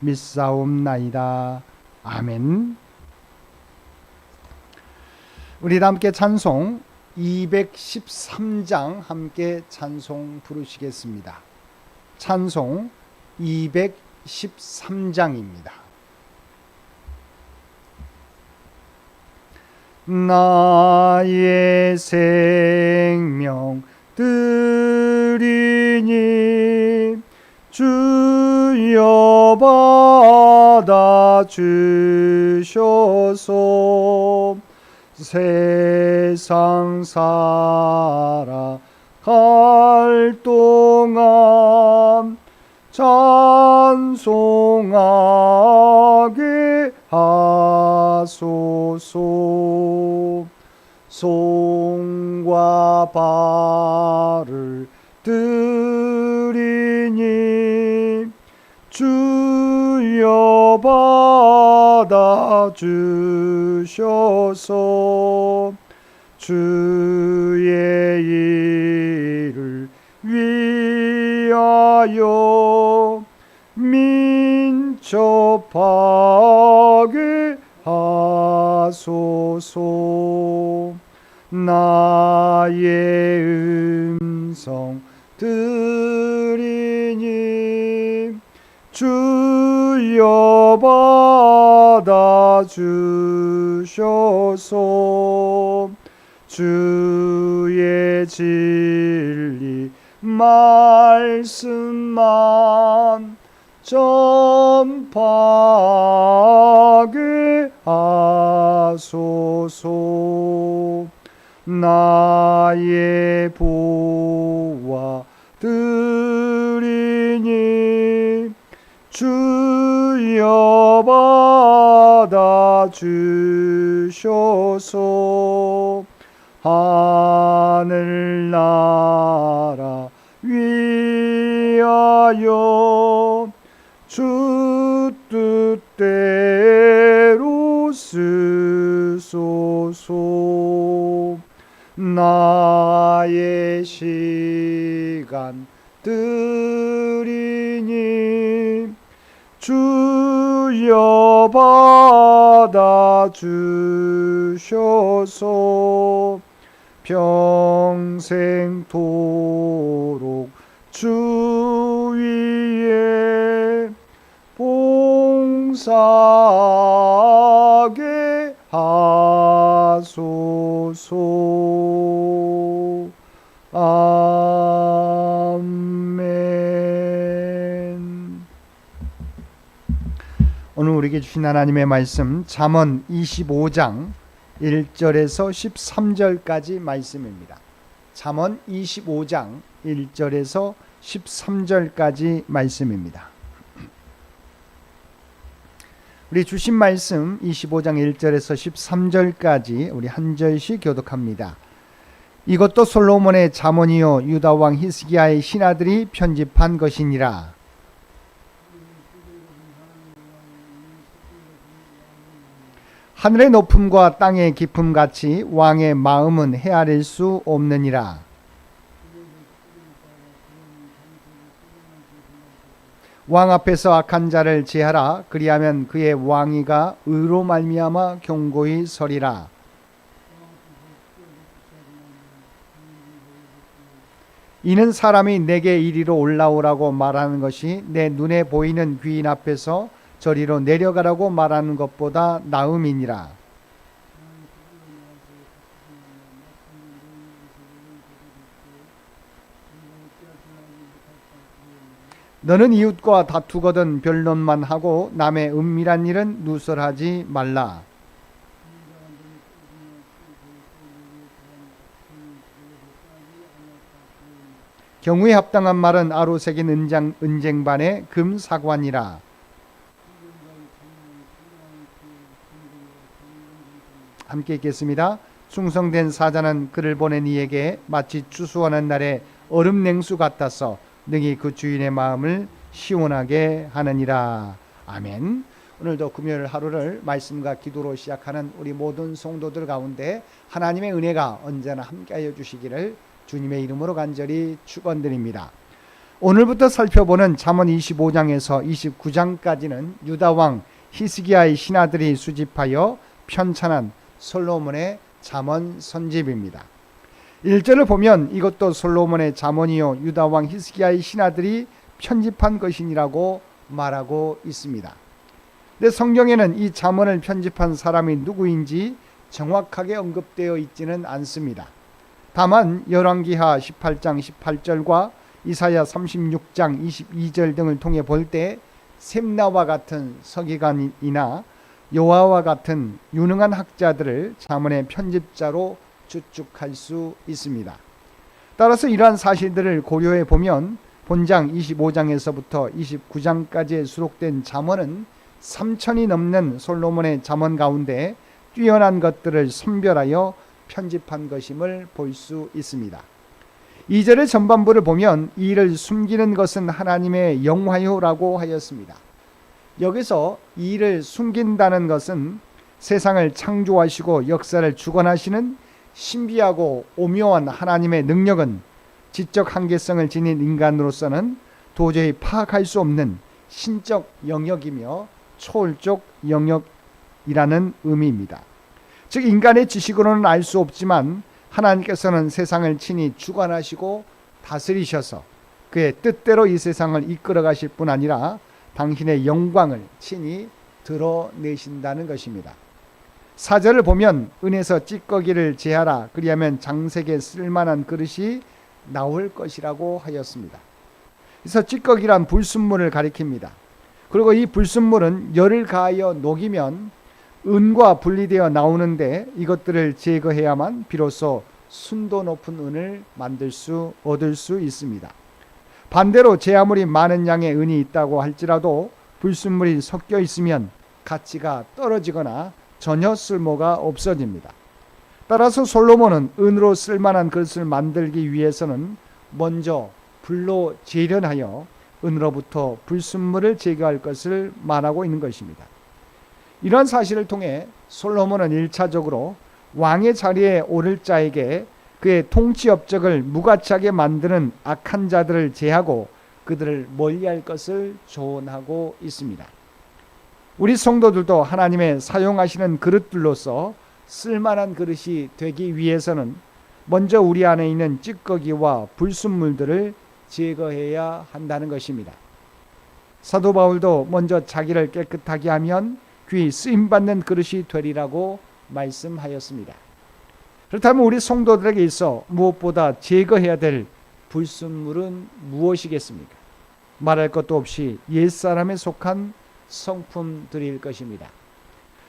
믿사옵나이다. 아멘. 우리 다 함께 찬송 213장 함께 찬송 부르시겠습니다. 찬송 213장입니다. 나의 생명 드리니 주 여 받아 주셔서. 세상 살아갈 동안 찬송하게 하소서. 송과 발을 드 받아 주셔서 주의 일을 위하여 민첩하게 하소서. 나의 음성 드 주여 받아 주셔서. 주의 진리 말씀만 전파하게 하소서. 나의 보와 드리니 주 여 받아 주셔서. 하늘나라 위하여 주 뜻대로 쓰소서. 나의 시간 드리니 주여 받아 주셔서 평생토록 주 위에 봉사하게 하소서 우리에게 주신 하나님의 말씀 잠언 25장 1절에서 13절까지 말씀입니다. 잠언 25장 1절에서 13절까지 말씀입니다. 우리 주신 말씀 25장 1절에서 13절까지 우리 한 절씩 교독합니다. 이것도 솔로몬의 잠언이요 유다 왕 히스기야의 신하들이 편집한 것이니라. 하늘의 높음과 땅의 깊음 같이 왕의 마음은 헤아릴 수 없느니라. 왕 앞에서 악한 자를 제하라 그리하면 그의 왕위가 의로 말미암아 경고히 서리라. 이는 사람이 내게 이리로 올라오라고 말하는 것이 내 눈에 보이는 귀인 앞에서 저리로 내려가라고 말하는 것보다 나음이니라. 너는 이웃과 다투거든 변론만 하고 남의 은밀한 일은 누설하지 말라. 경우에 합당한 말은 아로새긴 은장, 은쟁반의 금사관이라. 함께 읽겠습니다. 충성된 사자는 그를 보낸 이에게 마치 추수하는 날에 얼음 냉수 같아서 능히 그 주인의 마음을 시원하게 하느니라. 아멘. 오늘도 금요일 하루를 말씀과 기도로 시작하는 우리 모든 성도들 가운데 하나님의 은혜가 언제나 함께하여 주시기를 주님의 이름으로 간절히 축원드립니다. 오늘부터 살펴보는 잠언 25장에서 29장까지는 유다 왕 히스기야의 신하들이 수집하여 편찬한 솔로몬의 잠언 선집입니다. 1절을 보면 이것도 솔로몬의 잠언이요 유다 왕 히스기야의 신하들이 편집한 것이니라고 말하고 있습니다. 근데 성경에는 이 잠언을 편집한 사람이 누구인지 정확하게 언급되어 있지는 않습니다. 다만 열왕기하 18장 18절과 이사야 36장 22절 등을 통해 볼 때 셈나와 같은 서기관이나 요하와 같은 유능한 학자들을 자문의 편집자로 추측할 수 있습니다. 따라서 이러한 사실들을 고려해 보면 본장 25장에서부터 29장까지에 수록된 잠언은 3천이 넘는 솔로몬의 잠언 가운데 뛰어난 것들을 선별하여 편집한 것임을 볼 수 있습니다. 2절의 전반부를 보면 이를 숨기는 것은 하나님의 영화요라고 하였습니다. 여기서 이를 숨긴다는 것은 세상을 창조하시고 역사를 주관하시는 신비하고 오묘한 하나님의 능력은 지적 한계성을 지닌 인간으로서는 도저히 파악할 수 없는 신적 영역이며 초월적 영역이라는 의미입니다. 즉 인간의 지식으로는 알 수 없지만 하나님께서는 세상을 친히 주관하시고 다스리셔서 그의 뜻대로 이 세상을 이끌어 가실 뿐 아니라 당신의 영광을 친히 드러내신다는 것입니다. 사절을 보면 은에서 찌꺼기를 제하라 그리하면 장색에 쓸만한 그릇이 나올 것이라고 하였습니다. 그래서 찌꺼기란 불순물을 가리킵니다. 그리고 이 불순물은 열을 가하여 녹이면 은과 분리되어 나오는데 이것들을 제거해야만 비로소 순도 높은 은을 만들 수 얻을 수 있습니다. 반대로 제 아무리 많은 양의 은이 있다고 할지라도 불순물이 섞여 있으면 가치가 떨어지거나 전혀 쓸모가 없어집니다. 따라서 솔로몬은 은으로 쓸만한 그릇을 만들기 위해서는 먼저 불로 재련하여 은으로부터 불순물을 제거할 것을 말하고 있는 것입니다. 이러한 사실을 통해 솔로몬은 1차적으로 왕의 자리에 오를 자에게 그의 통치 업적을 무가치하게 만드는 악한 자들을 제하고 그들을 멀리할 것을 조언하고 있습니다. 우리 성도들도 하나님의 사용하시는 그릇들로서 쓸만한 그릇이 되기 위해서는 먼저 우리 안에 있는 찌꺼기와 불순물들을 제거해야 한다는 것입니다. 사도 바울도 먼저 자기를 깨끗하게 하면 귀 쓰임 받는 그릇이 되리라고 말씀하였습니다. 그렇다면 우리 성도들에게 있어 무엇보다 제거해야 될 불순물은 무엇이겠습니까? 말할 것도 없이 옛사람에 속한 성품들일 것입니다.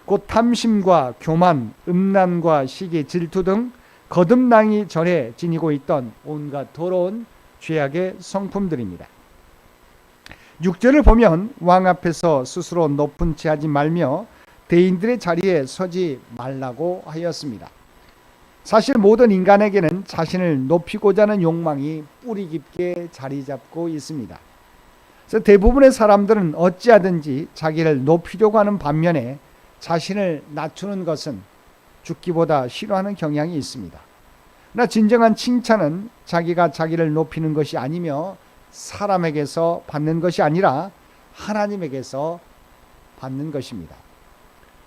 곧 탐심과 교만, 음란과 시기, 질투 등 거듭나기 전에 지니고 있던 온갖 더러운 죄악의 성품들입니다. 6절을 보면 왕 앞에서 스스로 높은 채 하지 말며 대인들의 자리에 서지 말라고 하였습니다. 사실 모든 인간에게는 자신을 높이고자 하는 욕망이 뿌리 깊게 자리 잡고 있습니다. 그래서 대부분의 사람들은 어찌하든지 자기를 높이려고 하는 반면에 자신을 낮추는 것은 죽기보다 싫어하는 경향이 있습니다. 그러나 진정한 칭찬은 자기가 자기를 높이는 것이 아니며 사람에게서 받는 것이 아니라 하나님에게서 받는 것입니다.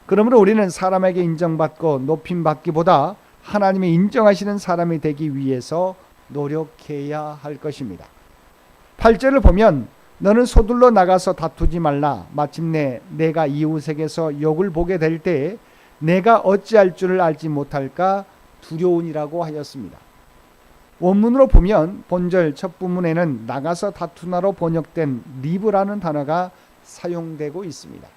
그러므로 우리는 사람에게 인정받고 높임받기보다 하나님이 인정하시는 사람이 되기 위해서 노력해야 할 것입니다. 8절을 보면 너는 서둘러 나가서 다투지 말라. 마침내 내가 이웃에게서 욕을 보게 될 때에 내가 어찌할 줄을 알지 못할까 두려우니라고 하였습니다. 원문으로 보면 본절 첫 부문에는 나가서 다투나로 번역된 리브라는 단어가 사용되고 있습니다.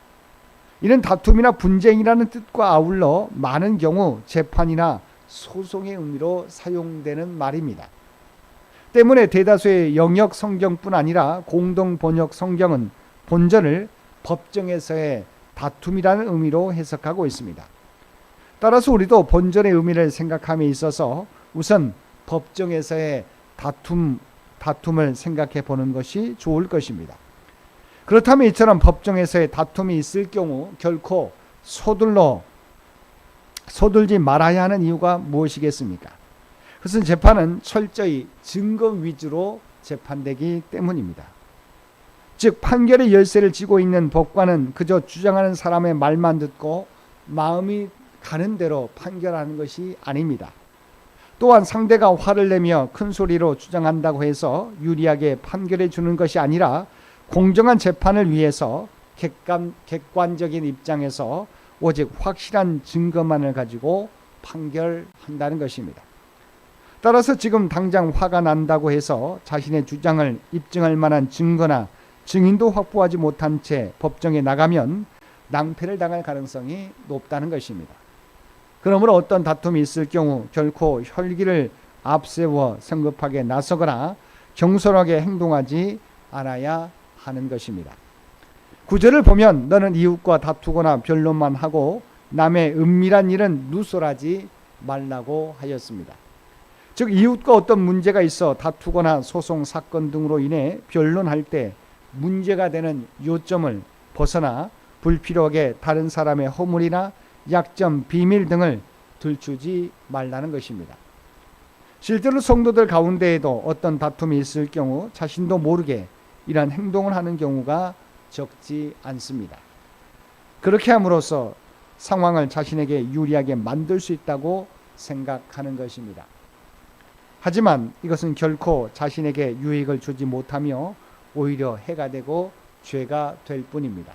이는 다툼이나 분쟁이라는 뜻과 아울러 많은 경우 재판이나 소송의 의미로 사용되는 말입니다. 때문에 대다수의 영역 성경뿐 아니라 공동 번역 성경은 본전을 법정에서의 다툼이라는 의미로 해석하고 있습니다. 따라서 우리도 본전의 의미를 생각함에 있어서 우선 법정에서의 다툼 다툼을 생각해 보는 것이 좋을 것입니다. 그렇다면 이처럼 법정에서의 다툼이 있을 경우 결코 서둘러 서둘지 말아야 하는 이유가 무엇이겠습니까? 그것은 재판은 철저히 증거 위주로 재판되기 때문입니다. 즉 판결의 열쇠를 쥐고 있는 법관은 그저 주장하는 사람의 말만 듣고 마음이 가는 대로 판결하는 것이 아닙니다. 또한 상대가 화를 내며 큰 소리로 주장한다고 해서 유리하게 판결해 주는 것이 아니라 공정한 재판을 위해서 객관, 객관적인 입장에서 오직 확실한 증거만을 가지고 판결한다는 것입니다. 따라서 지금 당장 화가 난다고 해서 자신의 주장을 입증할 만한 증거나 증인도 확보하지 못한 채 법정에 나가면 낭패를 당할 가능성이 높다는 것입니다. 그러므로 어떤 다툼이 있을 경우 결코 혈기를 앞세워 성급하게 나서거나 경솔하게 행동하지 않아야 하는 것입니다. 구절을 보면 너는 이웃과 다투거나 변론만 하고 남의 은밀한 일은 누설하지 말라고 하였습니다. 즉 이웃과 어떤 문제가 있어 다투거나 소송 사건 등으로 인해 변론할 때 문제가 되는 요점을 벗어나 불필요하게 다른 사람의 허물이나 약점, 비밀 등을 들추지 말라는 것입니다. 실제로 성도들 가운데에도 어떤 다툼이 있을 경우 자신도 모르게 이러한 행동을 하는 경우가 적지 않습니다. 그렇게 함으로써 상황을 자신에게 유리하게 만들 수 있다고 생각하는 것입니다. 하지만 이것은 결코 자신에게 유익을 주지 못하며 오히려 해가 되고 죄가 될 뿐입니다.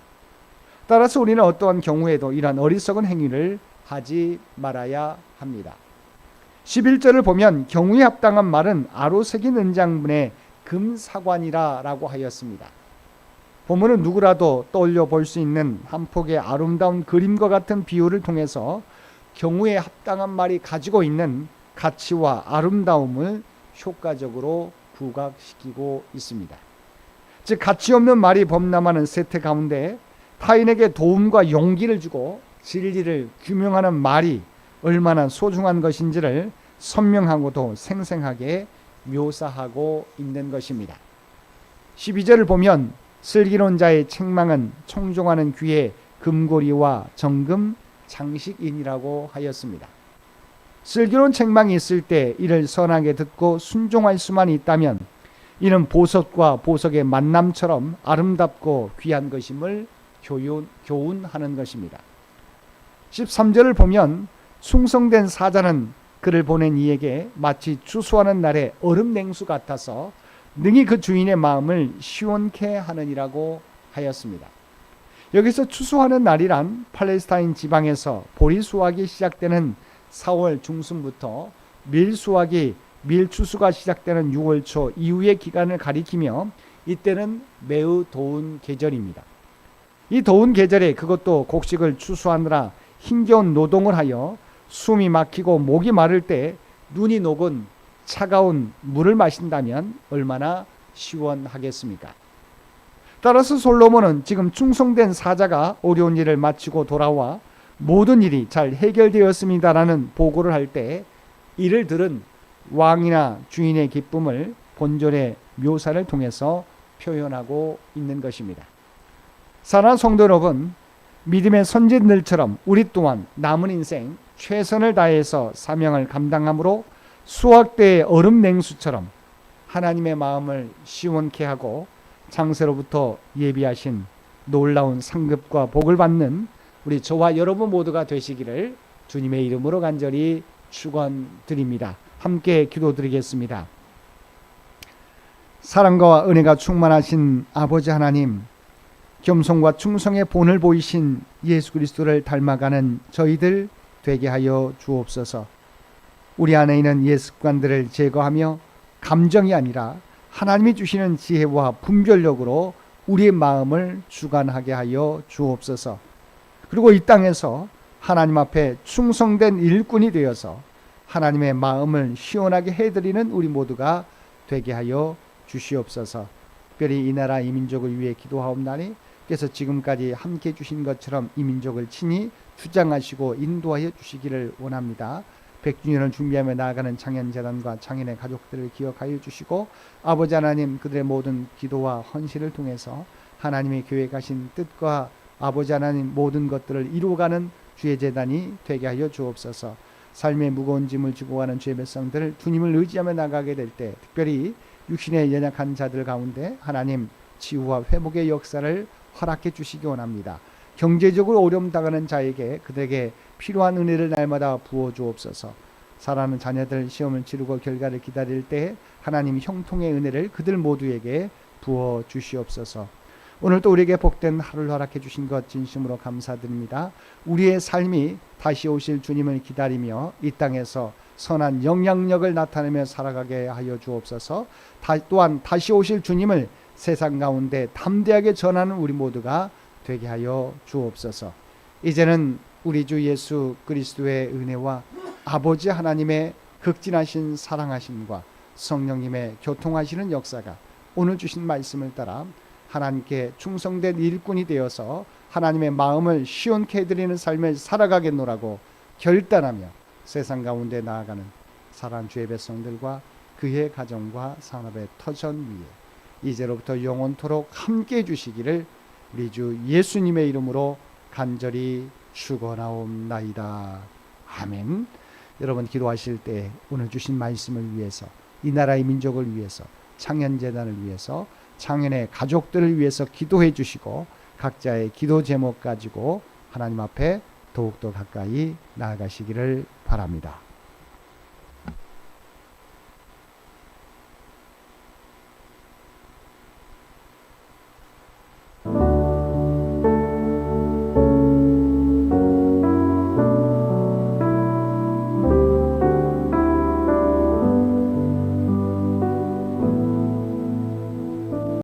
따라서 우리는 어떠한 경우에도 이러한 어리석은 행위를 하지 말아야 합니다. 11절을 보면 경우에 합당한 말은 아로새긴 은장분의 금사관이라라고 하였습니다. 본문은 누구라도 떠올려 볼 수 있는 한 폭의 아름다운 그림과 같은 비유를 통해서 경우에 합당한 말이 가지고 있는 가치와 아름다움을 효과적으로 부각시키고 있습니다. 즉 가치 없는 말이 범람하는 세태 가운데 타인에게 도움과 용기를 주고 진리를 규명하는 말이 얼마나 소중한 것인지를 선명하고도 생생하게 묘사하고 있는 것입니다. 12절을 보면 슬기로운 자의 책망은 청종하는 귀의 금고리와 정금 장식인이라고 하였습니다. 슬기로운 책망이 있을 때 이를 선하게 듣고 순종할 수만 있다면 이는 보석과 보석의 만남처럼 아름답고 귀한 것임을 교훈, 교훈하는 것입니다. 13절을 보면 충성된 사자는 그를 보낸 이에게 마치 추수하는 날의 얼음 냉수 같아서 능히 그 주인의 마음을 시원케 하느니라고 하였습니다. 여기서 추수하는 날이란 팔레스타인 지방에서 보리 수확이 시작되는 4월 중순부터 밀 수확이 밀 추수가 시작되는 6월 초 이후의 기간을 가리키며 이때는 매우 더운 계절입니다. 이 더운 계절에 그것도 곡식을 추수하느라 힘겨운 노동을 하여 숨이 막히고 목이 마를 때 눈이 녹은 차가운 물을 마신다면 얼마나 시원하겠습니까? 따라서 솔로몬은 지금 충성된 사자가 어려운 일을 마치고 돌아와 모든 일이 잘 해결되었습니다라는 보고를 할 때 이를 들은 왕이나 주인의 기쁨을 본절의 묘사를 통해서 표현하고 있는 것입니다. 사랑하는 성도 여러분, 믿음의 선진들처럼 우리 또한 남은 인생 최선을 다해서 사명을 감당함으로 수확대의 얼음 냉수처럼 하나님의 마음을 시원케 하고 장세로부터 예비하신 놀라운 상급과 복을 받는 우리 저와 여러분 모두가 되시기를 주님의 이름으로 간절히 축원드립니다. 함께 기도드리겠습니다. 사랑과 은혜가 충만하신 아버지 하나님, 겸손과 충성의 본을 보이신 예수 그리스도를 닮아가는 저희들 되게 하여 주옵소서. 우리 안에 있는 옛 습관들을 제거하며 감정이 아니라 하나님이 주시는 지혜와 분별력으로 우리의 마음을 주관하게 하여 주옵소서. 그리고 이 땅에서 하나님 앞에 충성된 일꾼이 되어서 하나님의 마음을 시원하게 해드리는 우리 모두가 되게 하여 주시옵소서. 특별히 이 나라 이 민족을 위해 기도하옵나니 그래서 지금까지 함께 해 주신 것처럼 이 민족을 친히 주장하시고 인도하여 주시기를 원합니다. 100주년을 준비하며 나아가는 창현재단과 창현의 가족들을 기억하여 주시고 아버지 하나님 그들의 모든 기도와 헌신을 통해서 하나님의 계획하신 뜻과 아버지 하나님 모든 것들을 이루어가는 주의 재단이 되게 하여 주옵소서. 삶의 무거운 짐을 지고 가는 주의 백성들 주님을 의지하며 나가게 될 때 특별히 육신의 연약한 자들 가운데 하나님 치유와 회복의 역사를 허락해 주시기 원합니다. 경제적으로 어려움 당하는 자에게 그들에게 필요한 은혜를 날마다 부어 주옵소서. 사랑하는 자녀들 시험을 치르고 결과를 기다릴 때 하나님 형통의 은혜를 그들 모두에게 부어 주시옵소서. 오늘도 우리에게 복된 하루를 허락해 주신 것 진심으로 감사드립니다. 우리의 삶이 다시 오실 주님을 기다리며 이 땅에서 선한 영향력을 나타내며 살아가게 하여 주옵소서. 다, 또한 다시 오실 주님을 세상 가운데 담대하게 전하는 우리 모두가 되게 하여 주옵소서. 이제는 우리 주 예수 그리스도의 은혜와 아버지 하나님의 극진하신 사랑하심과 성령님의 교통하시는 역사가 오늘 주신 말씀을 따라 하나님께 충성된 일꾼이 되어서 하나님의 마음을 시원케 해드리는 삶을 살아가겠노라고 결단하며 세상 가운데 나아가는 사랑 주의 백성들과 그의 가정과 산업의 터전 위에 이제로부터 영원토록 함께 해주시기를 우리 주 예수님의 이름으로 간절히 축원하옵나이다. 아멘. 여러분 기도하실 때 오늘 주신 말씀을 위해서 이 나라의 민족을 위해서 창현 재단을 위해서 창현의 가족들을 위해서 기도해 주시고 각자의 기도 제목 가지고 하나님 앞에 더욱더 가까이 나아가시기를 바랍니다.